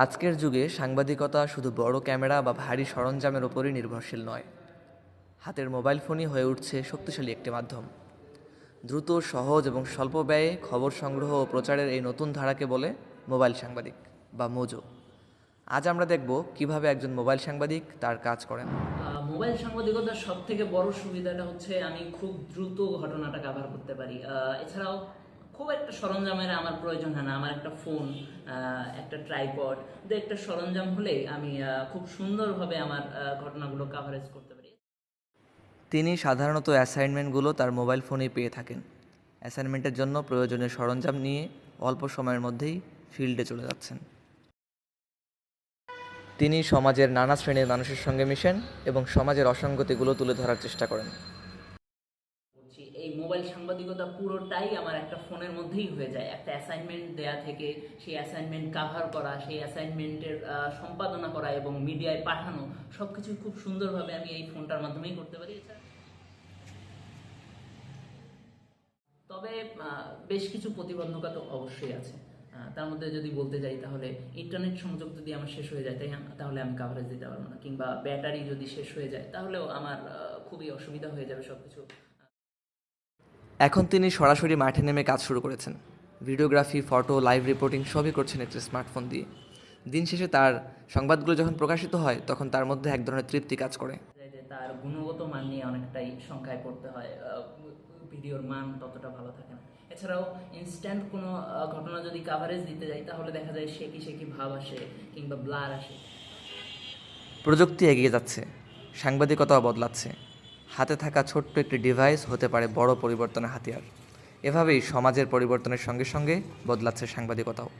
আজকের যুগে সাংবাদিকতা শুধু বড় ক্যামেরা বা ভারী সরঞ্জামের ওপরই নির্ভরশীল নয়। হাতের মোবাইল ফোনই হয়ে উঠছে শক্তিশালী একটি মাধ্যম। দ্রুত, সহজ এবং স্বল্প ব্যয়ে খবর সংগ্রহ ও প্রচারের এই নতুন ধারাকে বলে মোবাইল সাংবাদিক বা মোজো। আজ আমরা দেখব কীভাবে একজন মোবাইল সাংবাদিক তার কাজ করেন। মোবাইল সাংবাদিকতার সব থেকে বড় সুবিধাটা হচ্ছে আমি খুব দ্রুত ঘটনাটা কাভার করতে পারি। এছাড়াও খুব একটা সরঞ্জামের আমার প্রয়োজন হয় না। আমার একটা ফোন একটা ট্রাইপড, দু একটা সরঞ্জাম হলেই আমি খুব সুন্দরভাবে আমার ঘটনাগুলো কাভারেজ করতে পারি। তিনি সাধারণত অ্যাসাইনমেন্টগুলো তার মোবাইল ফোনেই পেয়ে থাকেন। অ্যাসাইনমেন্টের জন্য প্রয়োজনীয় সরঞ্জাম নিয়ে অল্প সময়ের মধ্যেই ফিল্ডে চলে যাচ্ছেন। তিনি সমাজের নানা শ্রেণির মানুষের সঙ্গে মিশেন এবং সমাজের অসঙ্গতিগুলো তুলে ধরার চেষ্টা করেন। মোবাইল সাংবাদিকতা পুরোটাই আমার একটা ফোনের মধ্যেই হয়ে যায়। একটা অ্যাসাইনমেন্ট দেয়া থেকে, সেই অ্যাসাইনমেন্ট কাভার করা, সেই অ্যাসাইনমেন্টের সম্পাদনা করা এবং মিডিয়ায় পাঠানো সবকিছু খুব সুন্দরভাবে আমি এই ফোনটার মাধ্যমেই করতে পারি। তবে বেশ কিছু প্রতিবন্ধকতা তো অবশ্যই আছে। তার মধ্যে যদি বলতে যাই তাহলে ইন্টারনেট সংযোগ যদি আমার শেষ হয়ে যায়, তাই তাহলে আমি কাভারেজ দিতে পারব না। কিংবা ব্যাটারি যদি শেষ হয়ে যায়, তাহলেও আমার খুবই অসুবিধা হয়ে যাবে সবকিছু। এখন তিনি সরাসরি মাঠে নেমে কাজ শুরু করেছেন। ভিডিওগ্রাফি ফটো লাইভ রিপোর্টিং সবই করছেন একটি স্মার্টফোন দিয়ে। দিন শেষে তার সংবাদগুলো যখন প্রকাশিত হয় তখন তার মধ্যে এক ধরনের তৃপ্তি কাজ করে। তার গুণগত মান নিয়ে অনেকটাই সংখ্যায় পড়তে হয় ভিডিওর মান ততটা ভালো থাকে না। এছাড়াও ইনস্ট্যান্ট কোনো ঘটনা যদি কাভারেজ দিতে যাই তাহলে দেখা যায় সে কি সে কি ভাব আসে কিংবা ব্লার আসে। প্রযুক্তি এগিয়ে যাচ্ছে সাংবাদিকতাও বদলাচ্ছে। হাতে থাকা ছোট্ট একটি ডিভাইস হতে পারে বড় পরিবর্তনের হাতিয়ার। এভাবেই সমাজের পরিবর্তনের সঙ্গে সঙ্গে বদলাচ্ছে সাংবাদিকতাও।